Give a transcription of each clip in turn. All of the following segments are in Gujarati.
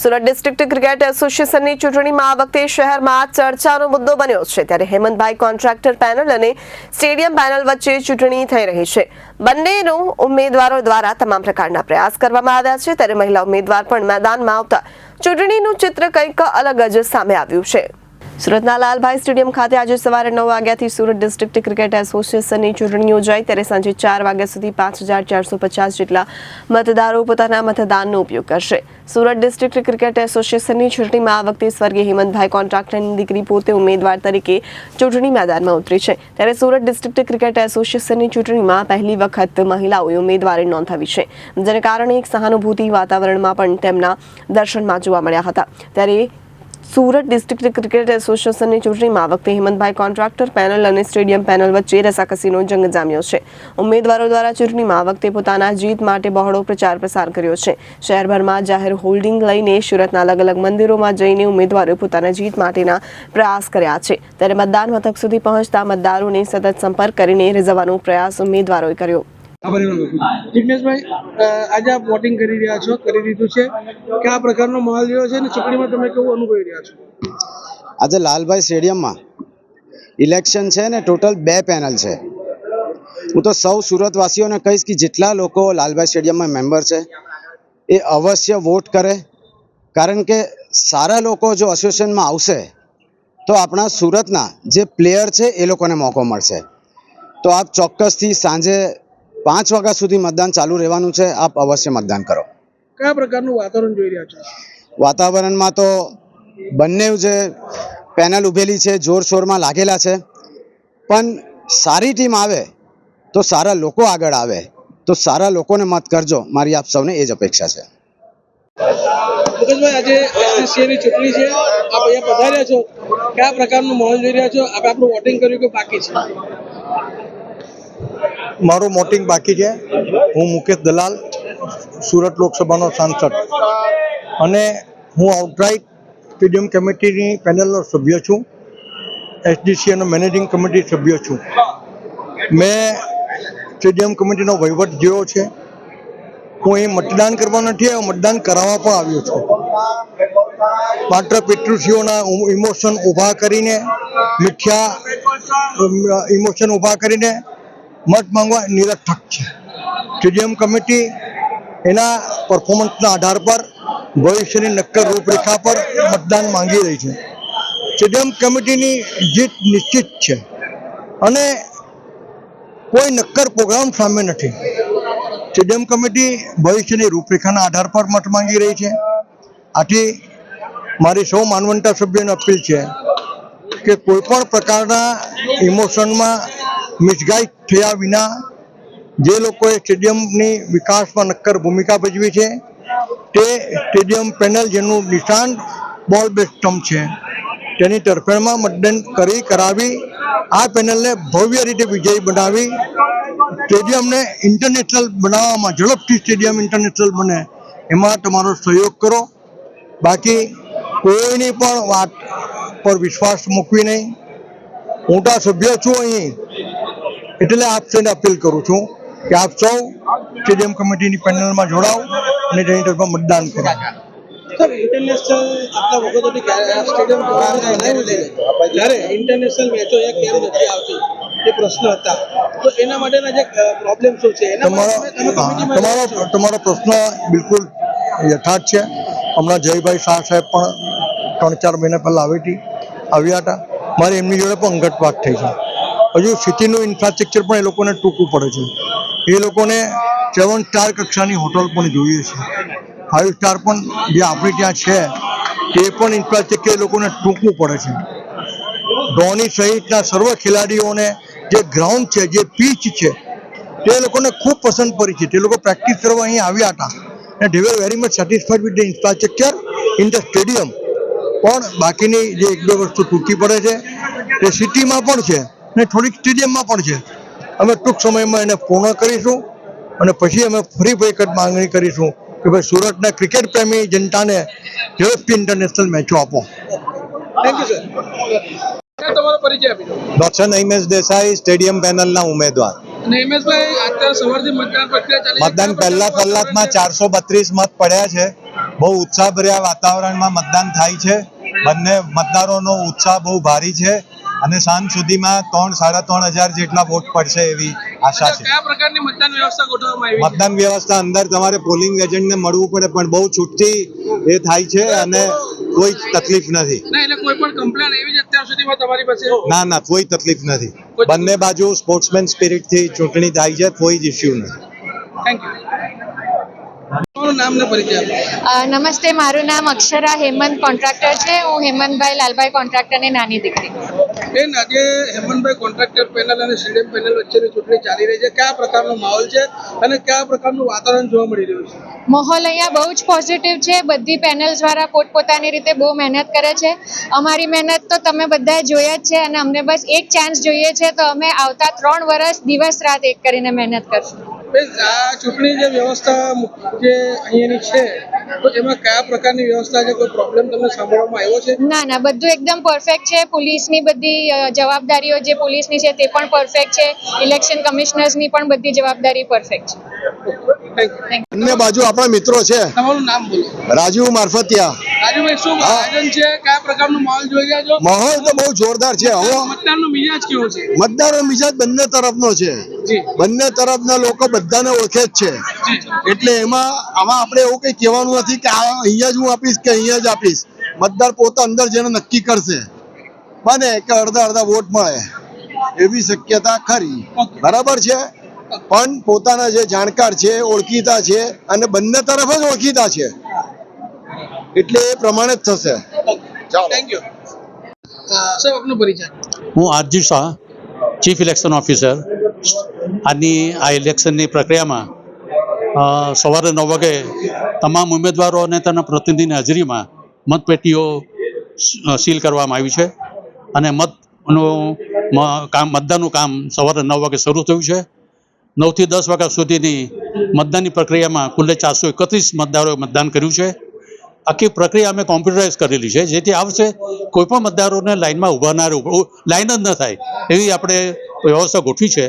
સુરત ડિસ્ટ્રિક્ટ ક્રિકેટ એસોસિએશનની ચૂંટણીમાં આ વખતે શહેરમાં ચર્ચાનો મુદ્દો બન્યો છે, ત્યારે હેમંતભાઈ કોન્ટ્રાક્ટર પેનલ અને સ્ટેડિયમ પેનલ વચ્ચે ચૂંટણી થઈ રહી છે. બંનેનો ઉમેદવારો દ્વારા તમામ પ્રકારના પ્રયાસ કરવામાં આવ્યા છે, ત્યારે મહિલા ઉમેદવાર પણ મેદાનમાં આવતા ચૂંટણીનું ચિત્ર કંઈક અલગ જ સામે આવ્યું છે. સુરતના લાલભાઈ સ્ટેડિયમ ખાતે આજે સવારે નવ વાગ્યાથી સુરત ડિસ્ટ્રિક્ટ ક્રિકેટ એસોસિએશનની ચૂંટણી યોજાઈ ત્યારે સાંજે ચાર વાગ્યા સુધી પાંચ હજાર ચારસો પચાસ જેટલા મતદારો પોતાના મતદાનનો ઉપયોગ કરશે. સુરત ડિસ્ટ્રિક્ટ ક્રિકેટ એસોસિએશનની ચૂંટણીમાં આ વખતે સ્વર્ગીય હેમંતભાઈ કોન્ટ્રાક્ટરની દીકરી પોતે ઉમેદવાર તરીકે ચૂંટણી મેદાનમાં ઉતરી છે. ત્યારે સુરત ડિસ્ટ્રિક્ટ ક્રિકેટ એસોસિએશનની ચૂંટણીમાં પહેલી વખત મહિલાઓએ ઉમેદવારી નોંધાવી છે. જેને કારણે એક સહાનુભૂતિ વાતાવરણમાં પણ તેમના દર્શનમાં જોવા મળ્યા હતા. ત્યારે સુરત ડિસ્ટ્રિક્ટ ક્રિકેટ એસોસિએશનની ચૂંટણીમાં વખતે હેમંતભાઈ કોન્ટ્રાક્ટર પેનલ અને સ્ટેડિયમ પેનલ વચ્ચે રસાકસીનો જંગ જામ્યો છે. ઉમેદવારો દ્વારા ચૂંટણીમાં વખતે પોતાના જીત માટે બહોળો પ્રચાર પ્રસાર કર્યો છે. શહેરભરમાં જાહેર હોલ્ડિંગ લઈને સુરતના અલગ અલગ મંદિરોમાં જઈને ઉમેદવારોએ પોતાના જીત માટેના પ્રયાસ કર્યા છે. ત્યારે મતદાન મથક સુધી પહોંચતા મતદારોને સતત સંપર્ક કરીને રીઝવવાનો પ્રયાસ ઉમેદવારોએ કર્યો. જિજ્ઞેશભાઈ આજે આપ વોટિંગ કરી રહ્યા છો, કરી દીધું છે. કયા પ્રકારનો માહોલ રહ્યો છે અને ચૂંટણીમાં તમે કેવું અનુભવી રહ્યા છો? આજે લાલભાઈ સ્ટેડિયમમાં ઇલેક્શન છે ને ટોટલ બે પેનલ છે. હું તો સૌ સુરતવાસીઓને કહીશ કે જેટલા લોકો લાલભાઈ સ્ટેડિયમમાં મેમ્બર છે, એ અવશ્ય વોટ કરે. કારણ કે સારા લોકો જો એસોસિએશનમાં આવશે, તો આપણા સુરતના જે પ્લેયર છે, એ લોકોને મોકો મળશે. તો આપ ચોક્કસથી સાંજે પાંચ વાગ્યા સુધી મતદાન ચાલુ રહેવાનું છે. આપ અવશ્ય મતદાન કરો. કયા પ્રકારનું વાતાવરણ જોઈ રહ્યા છો? વાતાવરણમાં તો બંને જે પેનલ ઉભેલી છે જોરશોરમાં લાગેલા છે. પણ સારી ટીમ આવે તો સારા લોકો આગળ આવે. તો સારા લોકોને મત કરજો. મારી આપ સૌને એ જ અપેક્ષા છે. આજે ચૂંટણી છે. આપ અહીંયા પધાર્યા છો. કયા પ્રકારનું માહોલ જોઈ રહ્યા છો? આપણે આપણું વોટિંગ કર્યું કે બાકી છે? મારું મોટિંગ બાકી છે. હું મુકેશ દલાલ, સુરત લોકસભાનો સાંસદ. અને હું આઉટરાઇટ સ્ટેડિયમ કમિટીની પેનલનો સભ્ય છું. એસડીસી અને મેનેજિંગ કમિટી સભ્ય છું. મેં સ્ટેડિયમ કમિટીનો વહીવટ જોયો છે. હું અહીં મતદાન કરવા નથી આવ્યો, મતદાન કરાવવા પણ આવ્યો છું. માત્ર પેટ્રુસીઓના ઇમોશન ઊભા કરીને, મિથ્યા ઇમોશન ઊભા કરીને મત માંગવા નિરર્થક છે. સ્ટેડિયમ કમિટી એના પરફોર્મન્સના આધાર પર ભવિષ્યની નક્કર રૂપરેખા પર મતદાન માંગી રહી છે. સ્ટેડિયમ કમિટીની જીત નિશ્ચિત છે અને કોઈ નક્કર પ્રોગ્રામ સામે નથી. સ્ટેડિયમ કમિટી ભવિષ્યની રૂપરેખાના આધાર પર મત માંગી રહી છે. આથી મારી સૌ માનવંતા સભ્યોને અપીલ છે કે કોઈ પણ પ્રકારના ઇમોશનમાં મિસગાઈડ થયા વિના જે લોકોએ સ્ટેડિયમની વિકાસમાં નક્કર ભૂમિકા ભજવી છે, તે સ્ટેડિયમ પેનલ જેનું નિશાન બોલ બેસ્ટમ છે. તેની તરફેણમાં મતદાન કરી કરાવી, આ પેનલને ભવ્ય રીતે વિજયી બનાવી, સ્ટેડિયમને ઇન્ટરનેશનલ બનાવવામાં ઝડપથી સ્ટેડિયમ ઇન્ટરનેશનલ બને, એમાં તમારો સહયોગ કરો. બાકી કોઈની પણ વાત પર વિશ્વાસ મૂકવી નહીં. મોટા સભ્ય છું અહીં. એટલે આપ સૌને અપીલ કરું છું કે આપ સૌ સ્ટેડિયમ કમિટીની પેનલમાં જોડાઓ અને તેની મતદાન કરો. ઇન્ટરનેશનલ આટલા વખતોથી ક્યારે આ સ્ટેડિયમ બનાવ્યું છે જ્યારે ઇન્ટરનેશનલ મેચો અહીંયા કેમ નથી આવતી એ પ્રશ્ન હતા. તો એના માટેના જે પ્રોબ્લેમ શું છે? તમારો. તમારો પ્રશ્ન બિલકુલ યથાર્થ છે. હમણાં જયભાઈ શાહ સાહેબ પણ ત્રણ ચાર મહિના પહેલા આવી હતી આવ્યા હતા. મારે એમની જોડે પણ અંગત વાત થઈ છે. હજુ સિટીનું ઇન્ફ્રાસ્ટ્રક્ચર પણ એ લોકોને ટૂંકું પડે છે. એ લોકોને સેવન સ્ટાર કક્ષાની હોટલ પણ જોઈએ છે. ફાઇવ સ્ટાર પણ જે આપણે ત્યાં છે તે પણ ઇન્ફ્રાસ્ટ્રક્ચર એ લોકોને ટૂંકવું પડે છે. ધોની સહિતના સર્વ ખેલાડીઓને જે ગ્રાઉન્ડ છે, જે પીચ છે, તે લોકોને ખૂબ પસંદ પડી છે. તે લોકો પ્રેક્ટિસ કરવા અહીં આવ્યા હતા. અને they were very much satisfied with the in the stadium પણ બાકીની જે એક બે વસ્તુ ટૂંકી પડે છે, તે સિટીમાં પણ છે. અને થોડીક સ્ટેડિયમમાં પણ છે. અમે ટૂંક સમયમાં એને પૂર્ણ કરીશું અને પછી અમે ફરી વખત માંગણી કરીશું કે ભાઈ સુરતના ક્રિકેટ પ્રેમી જનતાને ઝડપથી ઇન્ટરનેશનલ મેચો આપો. થેન્ક યુ સર સર તમારો પરિચય આપી દો. દર્શન હિમેશ દેસાઈ સ્ટેડિયમ પેનલના ઉમેદવાર. મતદાન પ્રક્રિયા ચાલી છે. મતદાન પહેલા કલાકમાં ચારસો બત્રીસ મત પડ્યા છે. બહુ ઉત્સાહભર્યા વાતાવરણમાં મતદાન થાય છે. બંને મતદારોનો ઉત્સાહ બહુ ભારી છે. અને સાંજ સુધીમાં ત્રણ સાડા ત્રણ હજાર જેટલા વોટ પડશે એવી આશા છે. કયા પ્રકારની મતદાન વ્યવસ્થા ગોઠવવામાં આવી મતદાન વ્યવસ્થા અંદર તમારે પોલિંગ એજન્ટને મળવું પડે પણ બહુ છૂટથી એ થાય છે અને કોઈ તકલીફ નથી. ના એટલે કોઈ પણ કમ્પ્લેન એવી જ અત્યાર સુધીમાં તમારી પાસે ના ના કોઈ તકલીફ નથી. બંને બાજુ સ્પોર્ટ્સમેન સ્પિરિટથી ચૂંટણી થાય છે કોઈ જ ઇશ્યુ નથી. થેન્ક યુ તમારું નામ ને પરિચય આપો. અ, નમસ્તે મારું નામ અક્ષરા હેમંત કોન્ટ્રાક્ટર છે. હું હેમંતભાઈ લાલભાઈ કોન્ટ્રાક્ટરની નાની દીકરી. બેન આજે હેમંતભાઈ કોન્ટ્રાક્ટર પેનલ અને સ્ટેડિયમ પેનલ વચ્ચેની ચૂંટણી ચાલી રહી છે. કયા પ્રકારનો માહોલ છે અને કયા પ્રકારનું વાતાવરણ જોવા મળી રહ્યું છે? માહોલ અહીંયા બહુ જ પોઝિટિવ છે. બધી પેનલ્સ દ્વારા પોતપોતાની રીતે બહુ મહેનત કરે છે. અમારી મહેનત તો તમે બધા જોયા જ છે અને અમને બસ એક ચાન્સ જોઈએ છે તો અમે આવતા ત્રણ વર્ષ દિવસ રાત એક કરીને મહેનત કરશું. આ ચૂંટણી જે વ્યવસ્થા જે અહીંયાની છે તો એમાં કયા પ્રકારની વ્યવસ્થા છે? કોઈ પ્રોબ્લેમ તમને સાંભળવામાં આવ્યો છે? ના ના બધું એકદમ પરફેક્ટ છે. પોલીસની બધી જવાબદારીઓ જે પોલીસની છે તે પણ પરફેક્ટ છે. ઇલેક્શન કમિશનર્સની પણ બધી જવાબદારી પરફેક્ટ છે. થેન્ક બંને બાજુ આપણા મિત્રો છે. તમારું નામ બોલો. રાજીવ મારફતિયા. માહોલ તો બહુ જોરદાર છે. હવે મતદાનનો મિજાજ બંને તરફનો છે. બંને તરફના લોકો બધાને ઓળખે જ છે. એટલે એમાં આમાં આપણે એવું કઈ કહેવાનું નથી કે અહીંયા જ હું આપીશ કે અહીંયા જ આપીશ. મતદાર પોતા અંદર જેને નક્કી કરશે. બને કે અડધા અડધા વોટ મળે. એવી શક્યતા ખરી. બરાબર છે? પણ પોતાના જે જાણકાર છે ઓળખીતા છે અને બંને તરફ જ ઓળખીતા છે. એટલે એ પ્રમાણે જ થશે. થેન્ક યુ સર આપનો પરિચય? હું R G Shah chief election officer આજની આ ઇલેક્શનની પ્રક્રિયામાં સવારે નવ વાગે તમામ ઉમેદવારો અને તેના પ્રતિનિધિની હાજરીમાં મતપેટીઓ સીલ કરવામાં આવી છે. અને મતનું કામ મતદાનનું કામ સવારે નવ વાગે શરૂ થયું છે. નવથી દસ વાગ્યા સુધીની મતદાનની પ્રક્રિયામાં કુલ્લે ચારસો એકત્રીસ મતદારોએ મતદાન કર્યું છે. આખી પ્રક્રિયા અમે કોમ્પ્યુટરાઇઝ કરેલી છે. જેથી આવશે કોઈ પણ મતદારોને લાઈનમાં ઊભા ના લાઇન જ ન થાય. એવી આપણે વ્યવસ્થા ગોઠવી છે.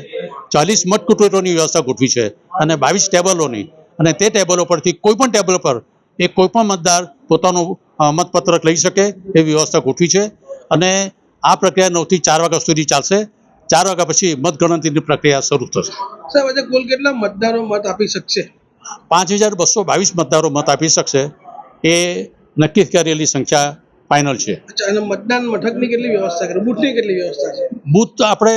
ચાલીસ મતકૂટરોની વ્યવસ્થા ગોઠવી છે અને બાવીસ ટેબલોની. અને તે ટેબલો પરથી કોઈ પણ ટેબલ પર એ કોઈ પણ મતદાર પોતાનું મતપત્રક લઈ શકે એવી વ્યવસ્થા ગોઠવી છે. અને આ પ્રક્રિયા નવથી ચાર વાગ્યા સુધી ચાલશે. ચાર વાગ્યા પછી મતગણતરીની પ્રક્રિયા શરૂ થશે. સાહેબ આજે કુલ કેટલા મતદારો મત આપી શકશે? પાંચ હજાર બસો બાવીસ મતદારો મત આપી શકશે. એ નક્કી કરેલી સંખ્યા ફાઇનલ છે. મતદાન મથકની કેટલી વ્યવસ્થા કરી? બુથની કેટલી વ્યવસ્થા છે? બુથ તો આપણે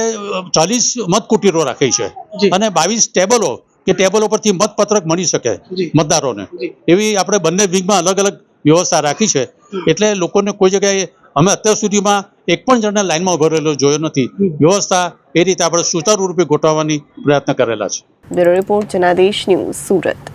ચાલીસ મત કુટીરો રાખી છે. અને બાવીસ ટેબલો કે ટેબલો પરથી મતપત્રક મળી શકે મતદારોને. એવી આપણે બંને વિંગમાં અલગ અલગ વ્યવસ્થા રાખી છે. એટલે લોકોને કોઈ જગ્યાએ અમે અત્યાર સુધીમાં એક પણ જણને લાઈનમાં ઊભો રહેલો જોયો નથી. વ્યવસ્થા એ રીતે આપણે સુચારુ રૂપે ગોઠવવાની પ્રયત્ન કરેલા છે. Bureau report Janadesh news Surat.